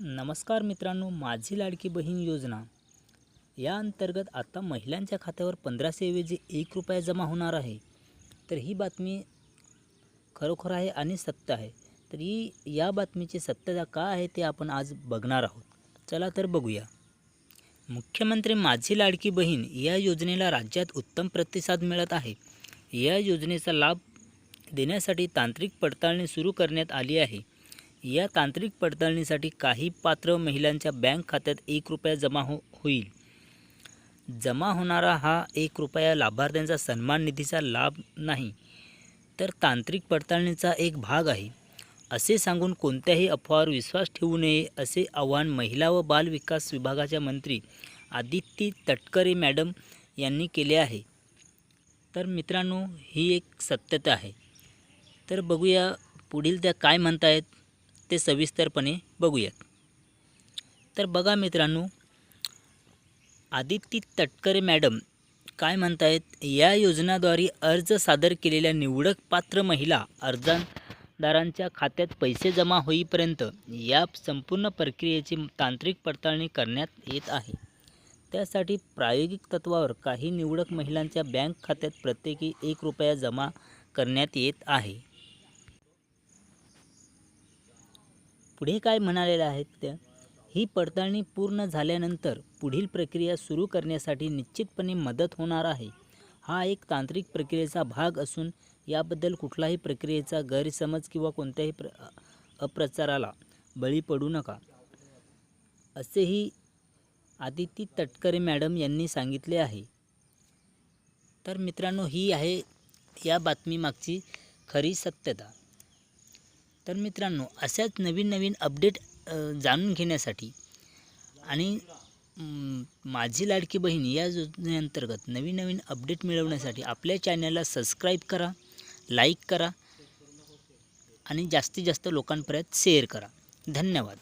नमस्कार मित्रांनो माझी लाडकी बहीण योजना. या अंतर्गत आता महिलांच्या खात्यावर पंधराशेऐवजी एक रुपया जमा होणार आहे. तर ही बातमी खरोखर आहे आणि सत्य आहे. तर ही या बातमीची सत्यता का आहे ते आपण आज बघणार आहोत. चला तर बघूया. मुख्यमंत्री माझी लाडकी बहीण या योजनेला राज्यात उत्तम प्रतिसाद मिळत आहे. या योजनेचा लाभ देण्यासाठी तांत्रिक पडताळणी सुरू करण्यात आली आहे. या तांत्रिक पडताळणीसाठी काही पात्र महिलांच्या बँक खात्यात एक रुपया जमा हो होईल. जमा होणारा हा एक रुपया लाभार्थ्यांचा सन्मान निधीचा लाभ नाही तर तांत्रिक पडताळणीचा एक भाग आहे. असे सांगून कोणत्याही अफवावर विश्वास ठेवू नये असे आवाहन महिला व बाल विकास विभागाच्या मंत्री आदित्य तटकरे मॅडम यांनी केले आहे. तर मित्रांनो ही एक सत्यता आहे. तर बघूया पुढील त्या काय म्हणतायत. ते सविस्तरपणे बघूयात. तर बघा मित्रांनो आदित्य तटकरे मॅडम काय म्हणतायत? या योजनाद्वारे अर्ज सादर केलेल्या निवडक पात्र महिला अर्जदारांच्या खात्यात पैसे जमा होईपर्यंत या संपूर्ण प्रक्रियेची तांत्रिक पडताळणी करण्यात येत आहे. त्यासाठी प्रायोगिक तत्वावर काही निवडक महिलांच्या बँक खात्यात प्रत्येकी एक रुपया जमा करण्यात येत आहे. पुढे काय म्हणालेलं आहेत त्या? ही पडताळणी पूर्ण झाल्यानंतर पुढील प्रक्रिया सुरू करण्यासाठी निश्चितपणे मदत होणार आहे. हा एक तांत्रिक प्रक्रियेचा भाग असून याबद्दल कुठलाही प्रक्रियेचा गैरसमज किंवा कोणत्याही प्र अप्रचाराला बळी पडू नका. असेही आदिती तटकरे मॅडम यांनी सांगितले आहे. तर मित्रांनो ही आहे या बातमीमागची खरी सत्यता. तर मित्रांनो अशाच नवीन नवीन अपडेट जाणून घेण्यासाठी आणि माझी लाडकी बहीण या योजनेअंतर्गत नवीन नवीन अपडेट मिळवण्यासाठी आपल्या चॅनलला सबस्क्राईब करा लाईक करा आणि जास्तीत जास्त लोकांपर्यंत शेअर करा. धन्यवाद.